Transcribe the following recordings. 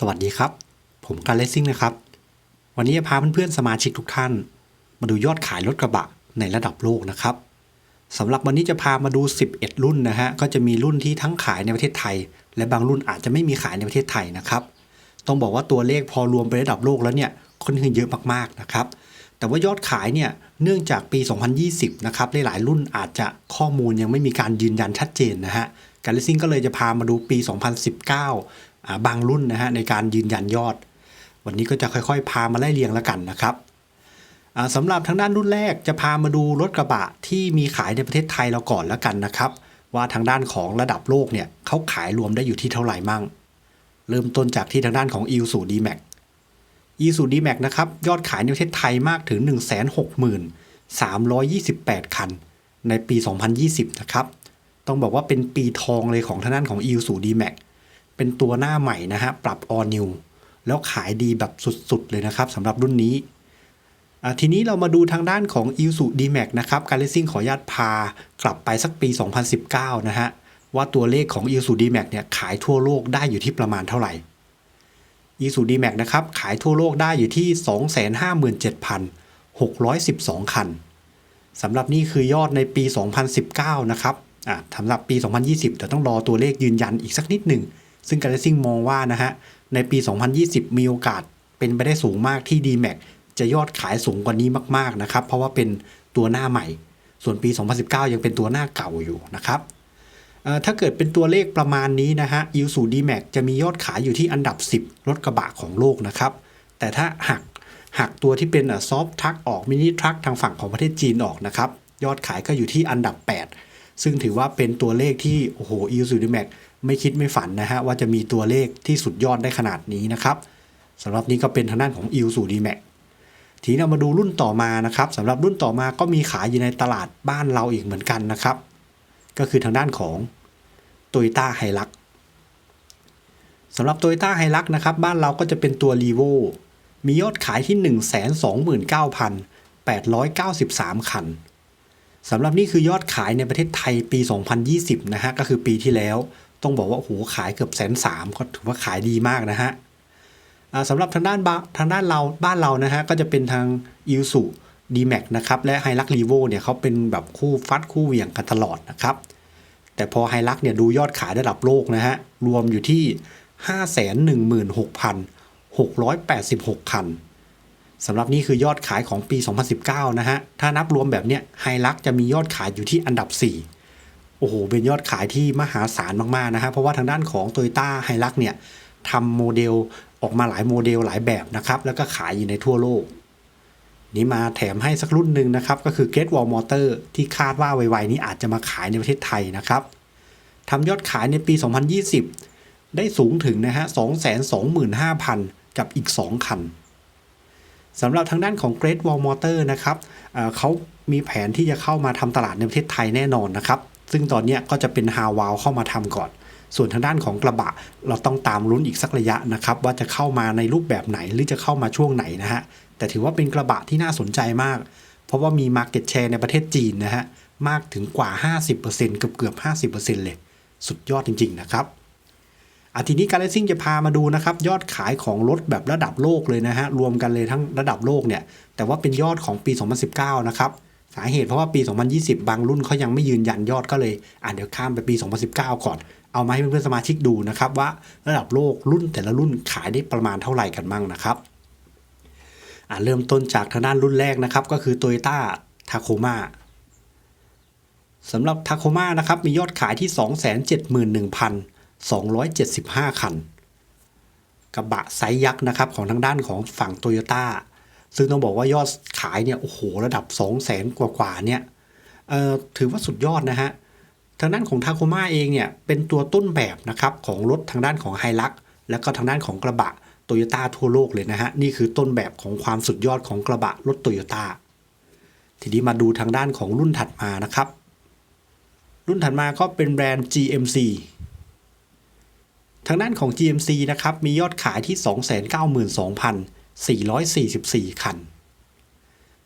สวัสดีครับ ผมการเลสซิ่งนะครับ วันนี้จะพาเพื่อนๆสมาชิกทุกท่าน มาดูยอดขายรถกระบะในระดับโลกนะครับสำหรับวันนี้จะพามาดู 11 รุ่นนะฮะก็จะมีรุ่นที่ทั้งขายในประเทศไทย และบางรุ่นอาจจะไม่มีขายในประเทศไทยนะครับ ต้องบอกว่าตัวเลขพอรวมไประดับโลกแล้วเนี่ยค่อนข้างเยอะมากๆนะครับ แต่ว่ายอดขายเนี่ยเนื่องจากปี 2020 นะครับหลายๆรุ่นอาจจะข้อมูลยังไม่มีการยืนยันชัดเจนนะฮะการเลสซิ่งก็เลยจะพามาดูปี 2019 บางรุ่นนะฮะในการยืนยันยอด วันนี้ก็จะค่อยๆ พามาไล่เรียงแล้วกันนะครับสำหรับทางด้านรุ่นแรกจะพามาดูรถกระบะที่มีขายในประเทศไทยเราก่อนแล้วกันนะครับว่าทางด้านของระดับโลกเนี่ยเขาขายรวมได้อยู่ที่เท่าไหร่มั่ง เริ่มต้นจากที่ทางด้านของ e สู d m a x e สู d m a x นะครับยอดขายในประเทศไทยมากถึง 160,328 คัน ในปี 2020 นะครับ ต้องบอกว่าเป็นปีทองเลยของทางด้านของ e สู d m a x เป็นตัวหน้าใหม่นะฮะ ปรับ all new แล้วขายดีแบบสุด ๆ เลยนะครับสำหรับรุ่นนี้ ทีนี้เรามาดูทางด้านของ i s u d m a x นะครับการเลสซิ่งขออนุญาตพากลับไปสักปี 2019 นะฮะ ว่าตัวเลขของ i s u d m a x เนี่ยขายทั่วโลกได้อยู่ที่ประมาณเท่าไหร่ i s u d m a x นะครับขายทั่วโลกได้อยู่ที่ 257,612 คันสำหรับนี่คือยอดในปี 2019 นะครับสำหรับปี 2020 เดี๋ยวต้องรอตัวเลขยืนยันอีกสักนิดหนึ่ง ซึ่งการเลซิ่งมองว่านะฮะในปี 2020 มีโอกาสเป็นไปได้สูงมากที่ D-Max จะยอดขายสูงกว่านี้มากๆนะครับ เพราะว่าเป็นตัวหน้าใหม่ ส่วนปี 2019 ยังเป็นตัวหน้าเก่าอยู่นะครับถ้าเกิดเป็นตัวเลขประมาณนี้นะฮะ i s u D-Max จะมียอดขายอยู่ที่อันดับ 10 รถกระบะของโลกนะครับ แต่ถ้าหักหักตัวที่เป็นซอฟทักออกมินิทรัคทางฝั่งของประเทศจีนออกนะครับ ยอดขายก็อยู่ที่อันดับ 8 ซึ่งถือว่าเป็นตัวเลขที่โอ้โห i s u D-Max ไม่คิดไม่ฝันนะฮะว่าจะมีตัวเลขที่สุดยอดได้ขนาดนี้นะครับสำหรับนี้ก็เป็นทางด้านของ i s u D-Max ทีนี้เรามาดูรุ่นต่อมานะครับสำหรับรุ่นต่อมาก็มีขายอยู่ในตลาดบ้านเราอีกเหมือนกันนะครับ ก็คือทางด้านของ t o y ต้าไฮลักสำหรับ t o y ต้าไฮลักนะครับบ้านเราก็จะเป็นตัว r e v o มียอดขายที่ 129,893 คัน สำหรับนี่คือยอดขายในประเทศไทยปี 2020 นะฮะ ก็คือปีที่แล้ว ต้องบอกว่าโอ้โหขายเกือบแสนสามก็ถือว่าขายดีมากนะฮะสำหรับทางด้านทางด้านเราบ้านเรานะฮะ ก็จะเป็นทาง i l s u d m a x นะครับ และ h i l u x r e v o เนี่ยเขาเป็นแบบคู่ฟัดคู่เหวี่ยงกันตลอดนะครับ แต่พอ h i l u x เนี่ยดูยอดขายระดับโลกนะฮะ รวมอยู่ที่ 516,686 คัน สำหรับนี่คือยอดขายของปี 2019 นะฮะ ถ้านับรวมแบบเนี้ย h i l u x จะมียอดขายอยู่ที่อันดับ 4 โอ้โห เป็นยอดขายที่มหาศาลมาก ๆ นะฮะ เพราะว่าทางด้านของ t o y ต้าไฮลักเนี่ยทำโมเดลออกมาหลายโมเดลหลายแบบนะครับ แล้วก็ขายอยู่ในทั่วโลก นี่มาแถมให้สักรุ่นหนึ่งนะครับ ก็คือ Great Wall Motor ที่คาดว่าไวๆนี้อาจจะมาขายในประเทศไทยนะครับทำยอดขายในปี 2020 ได้สูงถึงนะฮะ 225,000 กับอีก 2 คัน สำหรับทางด้านของ Great Wall Motor นะครับเเขามีแผนที่จะเข้ามาทำตลาดในประเทศไทยแน่นอนนะครับ ซึ่งตอนนี้ก็จะเป็นฮาวาวเข้ามาทำก่อน ส่วนทางด้านของกระบะ เราต้องตามลุ้นอีกสักระยะนะครับ ว่าจะเข้ามาในรูปแบบไหนหรือจะเข้ามาช่วงไหนนะฮะ แต่ถือว่าเป็นกระบะที่น่าสนใจมาก เพราะว่ามี Market Share ในประเทศจีนนะฮะ มากถึงกว่า 50%เกือบเกือบ 50%เลย สุดยอดจริง ๆ นะครับ อาทีนี้การเลสซิ่งจะพามาดูนะครับ ยอดขายของรถแบบระดับโลกเลยนะฮะ รวมกันเลยทั้งระดับโลกเนี่ย แต่ว่าเป็นยอดของปี 2019 นะครับ สาเหตุเพราะว่าปี 2020 บางรุ่นเขายังไม่ยืนยันยอดก็เลย อ่านเดี๋ยวข้ามไปปี 2019 ก่อน เอามาให้เพื่อนๆสมาชิกดูนะครับว่าระดับโลกรุ่นแต่ละรุ่นขายได้ประมาณเท่าไหร่กันมั่งนะครับอ่าเริ่มต้นจากทางด้านรุ่นแรกนะครับก็คือ Toyota Tacoma สำหรับ Tacoma นะครับมียอดขายที่ 271,000 275 คัน กระบะไซส์ยักษ์นะครับของทางด้านของฝั่ง Toyota ซึ่งต้องบอกว่ายอดขายเนี่ยโอ้โหระดับ 200,000กว่าๆเนี่ยถือว่าสุดยอดนะฮะทางด้านของ Tacoma เองเนี่ยเป็นตัวต้นแบบนะครับของรถทางด้านของ h i l u x แล้วก็ทางด้านของกระบะโตโยต้าทั่วโลกเลยนะฮะนี่คือต้นแบบของความสุดยอดของกระบะรถโตโยต้าทีนี้มาดูทางด้านของรุ่นถัดมานะครับ รุ่นถัดมาก็เป็นแบรนด์ GMC ทางด้านของ GMC นะครับ มียอดขายที่ 292,444 คัน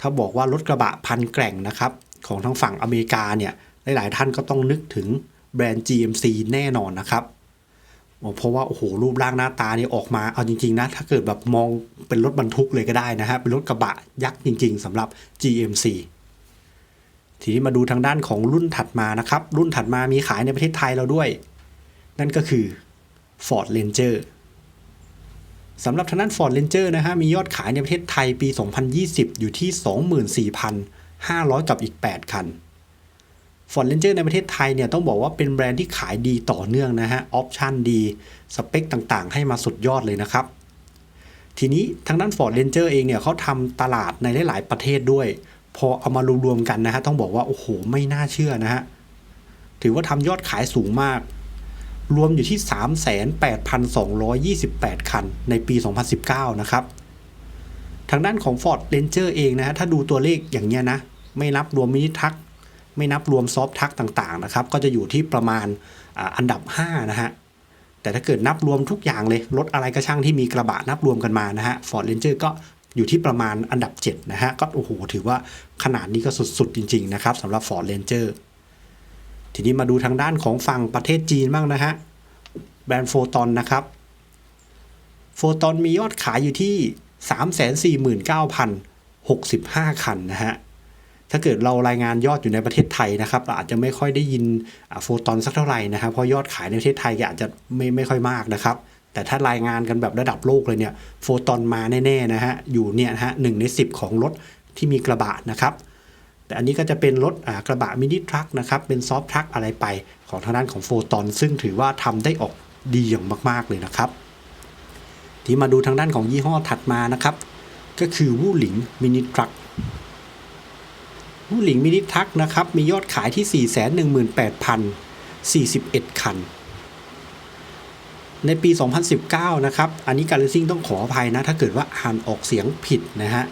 ถ้าบอกว่ารถกระบะพันแกร่งนะครับ ของทางฝั่งอเมริกาเนี่ย หลาย ๆ ท่านก็ต้องนึกถึงแบรนด์ GMC แน่นอนนะครับเพราะว่าโอ้โหรูปร่างหน้าตานี่ออกมาเอาจริง ๆ นะ ถ้าเกิดแบบมองเป็นรถบรรทุกเลยก็ได้นะฮะเป็นรถกระบะยักษ์จริง ๆสำหรับ GMC ทีนี้มาดูทางด้านของรุ่นถัดมานะครับ รุ่นถัดมามีขายในประเทศไทยเราด้วย นั่นก็คือ Ford Ranger สำหรับทางด้าน Ford Ranger นะฮะมียอดขายในประเทศไทยปี 2020 อยู่ที่ 24,500 กับอีก 8 คัน Ford Ranger ในประเทศไทยเนี่ยต้องบอกว่าเป็นแบรนด์ที่ขายดีต่อเนื่องนะฮะออปชั่นดี สเปคต่างๆ ให้มาสุดยอดเลยนะครับ ทีนี้ทางด้าน Ford Ranger เองเนี่ยเขาทำตลาดในหลาย ๆ ประเทศด้วย พอเอามารวมๆกันนะฮะต้องบอกว่าโอ้โหไม่น่าเชื่อนะฮะถือว่าทำยอดขายสูงมาก รวมอยู่ที่ 38,228 คันในปี 2019 นะครับ ทางด้านของ Ford Ranger เองนะฮะถ้าดูตัวเลขอย่างเงี้ยนะ ไม่นับรวมมินิทัก ไม่นับรวมซอฟทักต่างๆนะครับ ก็จะอยู่ที่ประมาณออันดับ 5 นะฮะ แต่ถ้าเกิดนับรวมทุกอย่างเลย รถอะไรก็ช่างที่มีกระบะนับรวมกันมานะฮะ Ford Ranger ก็อยู่ที่ประมาณอันดับ 7 นะฮะ ก็โอ้โหถือว่าขนาดนี้ก็สุดๆจริง ๆ นะครับสำหรับ Ford Ranger ทีนี้มาดูทางด้านของฝั่งประเทศจีนบ้างนะฮะ แบรนด์โฟตอนนะครับ โฟตอนมียอดขายอยู่ที่ 349,065 คันนะฮะ ถ้าเกิดเรารายงานยอดอยู่ในประเทศไทยนะครับเราอาจจะไม่ค่อยได้ยินโฟตอนสักเท่าไหร่นะครับ เพราะยอดขายในประเทศไทยก็อาจจะไม่ไม่ค่อยมากนะครับแต่ถ้ารายงานกันแบบระดับโลกเลยเนี่ย โฟตอนมาแน่ ๆ นะฮะ อยู่เนี่ยนะฮะหนึ่งใน 10 ของรถที่มีกระบะนะครับ แต่อันนี้ก็จะเป็นรถกระบะมินิทรัคนะครับ เป็นซอฟทรัคอะไรไปของทางด้านของโฟตอนซึ่งถือว่าทำได้ออกดีอย่างมาก ๆ เลยนะครับ ที่มาดูทางด้านของยี่ห้อถัดมานะครับ ก็คือวู่หลิงมินิทรัควู่หลิงมินิทรัคนะครับ มียอดขายที่ 418,041 คัน ในปี 2019 นะครับ อันนี้การเลซิ่งต้องขออภัยนะ ถ้าเกิดว่าอ่านออกเสียงผิดนะฮะ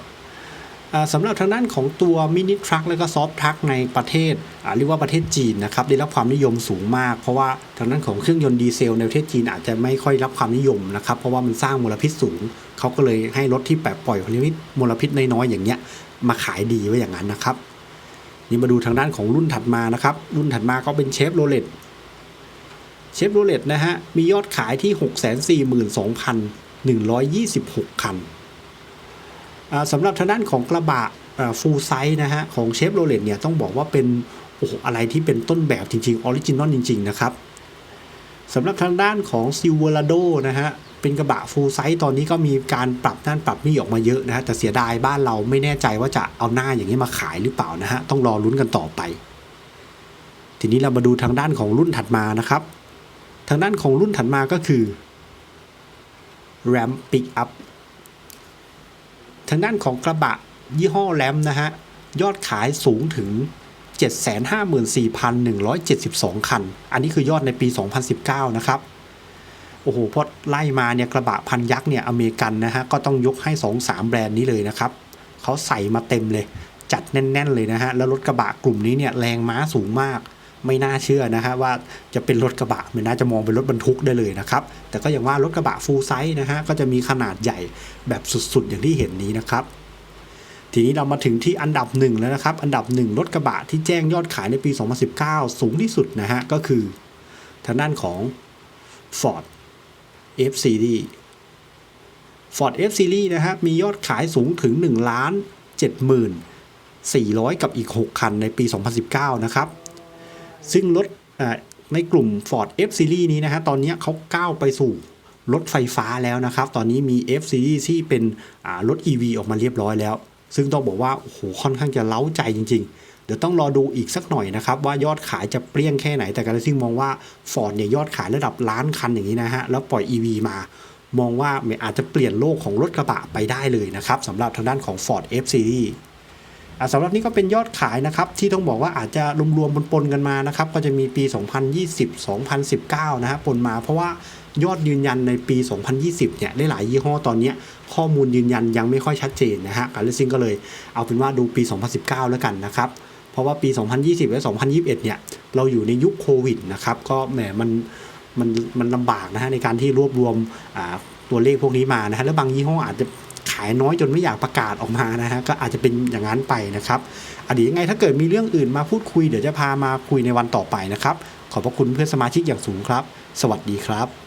สำหรับทางด้านของตัวมินิทรัคและก็ซอฟทรัคในประเทศเรียกว่าประเทศจีนนะครับได้รับความนิยมสูงมาก เพราะว่าทางด้านของเครื่องยนต์ดีเซลในประเทศจีนอาจจะไม่ค่อยรับความนิยมนะครับเพราะว่ามันสร้างมลพิษสูง เขาก็เลยให้รถที่แบบปล่อยมลพิษมลพิษน้อยๆอย่างเงี้ยมาขายดีไว้อย่างนั้นนะครับนี่มาดูทางด้านของรุ่นถัดมานะครับ รุ่นถัดมาก็เป็นเชฟโรเลตเชฟโรเลตนะฮะมียอดขายที่ 642,126 คันอ่า สำหรับทางด้านของกระบะฟูลไซส์นะฮะของเชฟโรเลตเนี่ยต้องบอกว่าเป็นโอ้โหอะไรที่เป็นต้นแบบจริงๆออริจินอลจริง ๆ นะครับสำหรับทางด้านของซิลเวอร์โดนะฮะเป็นกระบะฟูลไซส์ตอนนี้ก็มีการปรับด้านปรับนี่ออกมาเยอะนะฮะแต่เสียดายบ้านเราไม่แน่ใจว่าจะเอาหน้าอย่างนี้มาขายหรือเปล่านะฮะต้องรอลุ้นกันต่อไป ทีนี้เรามาดูทางด้านของรุ่นถัดมานะครับ ทางด้านของรุ่นถัดมาก็คือ Ram Pickup ทางด้านของกระบะยี่ห้อแรมนะฮะ ยอดขายสูงถึง 754,172 คัน อันนี้คือยอดในปี 2019 นะครับ โอ้โหพอไล่มาเนี่ยกระบะพันยักษ์เนี่ยอเมริกันนะฮะ ก็ต้องยกให้ 2-3 แบรนด์นี้เลยนะครับ เขาใส่มาเต็มเลย จัดแน่น ๆ เลยนะฮะ แล้วรถกระบะกลุ่มนี้เนี่ยแรงม้าสูงมาก ไม่น่าเชื่อนะฮะว่าจะเป็นรถกระบะมันน่าจะมองเป็นรถบรรทุกได้เลยนะครับ แต่ก็อย่างว่ารถกระบะฟูลไซส์นะฮะก็จะมีขนาดใหญ่แบบสุดๆ อย่างที่เห็นนี้นะครับทีนี้เรามาถึงที่อันดับหนึ่งแล้วนะครับ อันดับหนึ่งรถกระบะที่แจ้งยอดขายในปี 2019 สูงที่สุดนะฮะ ก็คือทางด้านของ Ford F Series Ford F Series นะฮะ มียอดขายสูงถึง1ล้าน7หมื่น400 กับอีก 6 คันในปี 2019 นะครับ ซึ่งรถในกลุ่ม Ford F Series นี้นะฮะตอนนี้เขาก้าวไปสู่รถไฟฟ้าแล้วนะครับ ตอนนี้มี F Series ที่เป็นรถ EV ออกมาเรียบร้อยแล้ว ซึ่งต้องบอกว่าโอ้โหค่อนข้างจะเล้าใจจริง ๆ เดี๋ยวต้องรอดูอีกสักหน่อยนะครับ ว่ายอดขายจะเปรี้ยงแค่ไหนแต่การซิ่งมองว่า Ford เนี่ยยอดขายระดับล้านคันอย่างนี้นะฮะแล้วปล่อย EV มามองว่าอาจจะเปลี่ยนโลกของรถกระบะไปได้เลยนะครับสำหรับทางด้านของ Ford F Series สำหรับนี้ก็เป็นยอดขายนะครับ ที่ต้องบอกว่าอาจจะรวมๆปนๆกันมานะครับ ก็จะมีปี 2020 2019 นะฮะปนมาเพราะว่ายอดยืนยันในปี 2020 เนี่ยได้หลายยี่ห้อตอนนี้ข้อมูลยืนยันยังไม่ค่อยชัดเจนนะฮะการเลซิ่งก็เลยเอาเป็นว่าดูปี 2019 แล้วกันนะครับ เพราะว่าปี 2020 และ 2021 เนี่ยเราอยู่ในยุคโควิดนะครับ ก็แหมมันมันมันลำบากนะฮะในการที่รวบรวมตัวเลขพวกนี้มานะฮะแล้วบางยี่ห้ออาจจะ ขายน้อยจนไม่อยากประกาศออกมานะฮะก็อาจจะเป็นอย่างนั้นไปนะครับอดีตยังไงถ้าเกิดมีเรื่องอื่นมาพูดคุยเดี๋ยวจะพามาคุยในวันต่อไปนะครับ ขอบพระคุณเพื่อนสมาชิกอย่างสูงครับ สวัสดีครับ